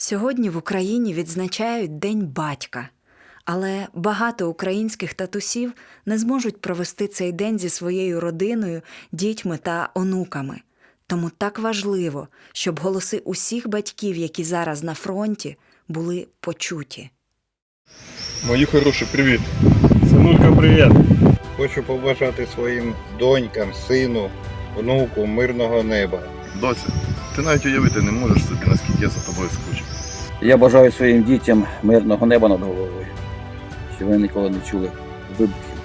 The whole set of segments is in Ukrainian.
Сьогодні в Україні відзначають День батька, але багато українських татусів не зможуть провести цей день зі своєю родиною, дітьми та онуками. Тому так важливо, щоб голоси усіх батьків, які зараз на фронті, були почуті. Мої хороші, привіт. Синулька, привіт. Хочу побажати своїм донькам, сину, внуку мирного неба. Доця, ти навіть уявити не можеш собі, наскільки я за тобою скучив. Я бажаю своїм дітям мирного неба над головою, щоб вони ніколи не чули вибухів,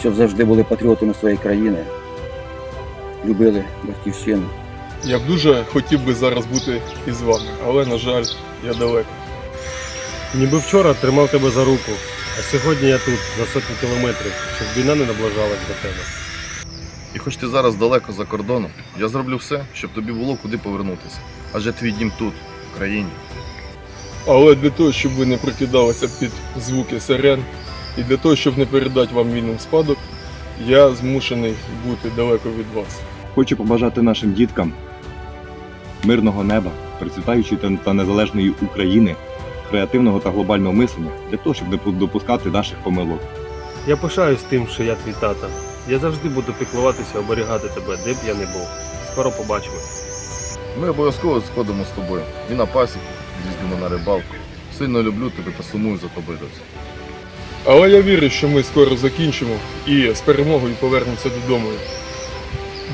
щоб завжди були патріотами своєї країни, любили батьківщину. Я б дуже хотів би зараз бути із вами, але, на жаль, я далеко. Ніби вчора тримав тебе за руку, а сьогодні я тут, за сотні кілометрів, щоб війна не наближалась до тебе. І хоч ти зараз далеко за кордоном, я зроблю все, щоб тобі було куди повернутися. Адже твій дім тут, в країні. Але для того, щоб ви не прокидалися під звуки сирен, і для того, щоб не передати вам війну в спадок, я змушений бути далеко від вас. Хочу побажати нашим діткам мирного неба, процвітаючої та- та незалежної України, креативного та глобального мислення для того, щоб не допускати наших помилок. Я пишаюсь тим, що я твій тата. Я завжди буду піклуватися, оберігати тебе, де б я не був. Скоро побачимо. Ми обов'язково сходимо з тобою. І на пасіку, з'їздимо на рибалку. Сильно люблю тебе та сумую за тобою, доця. Але я вірю, що ми скоро закінчимо і з перемогою повернемося додому.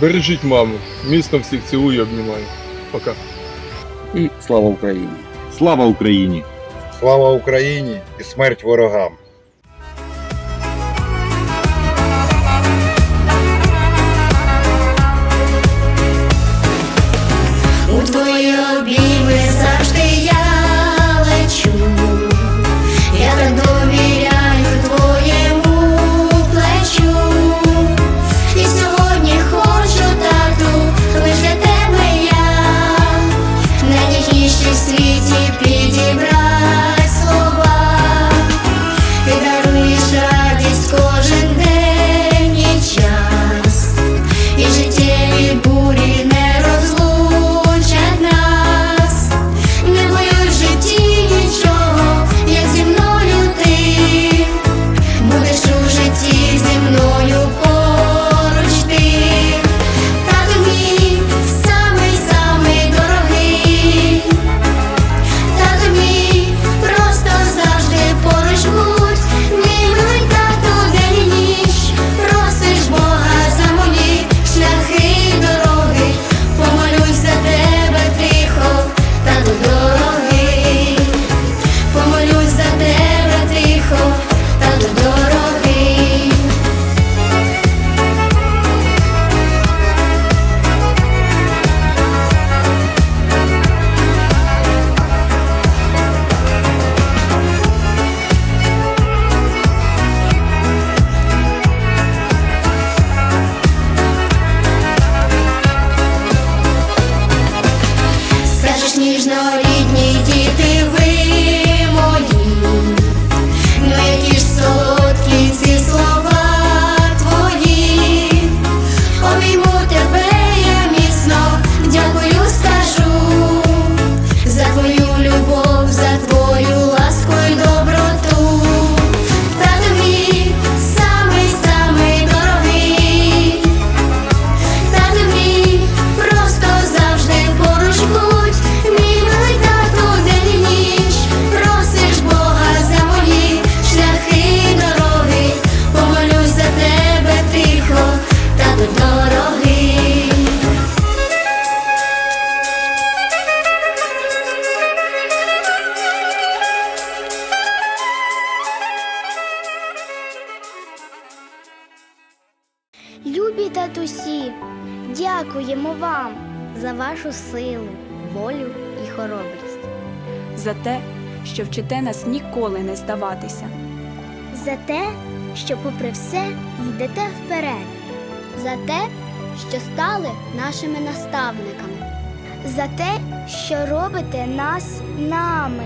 Бережіть маму, міцно всіх цілую і обнімаю. Пока. І слава Україні! Слава Україні! Слава Україні і смерть ворогам! Дякуємо вам за вашу силу, волю і хоробрість, за те, що вчите нас ніколи не здаватися. за те, що, попри все, йдете вперед, за те, що стали нашими наставниками, за те, що робите нас нами.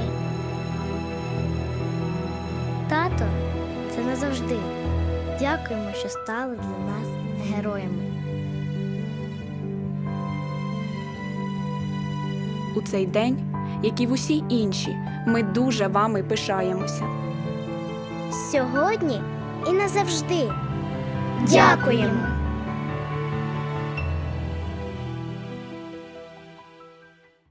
Тато, це назавжди. Дякуємо, що стали для нас героями. У цей день як і в усі інші. Ми дуже вами пишаємося. Сьогодні і назавжди. Дякуємо!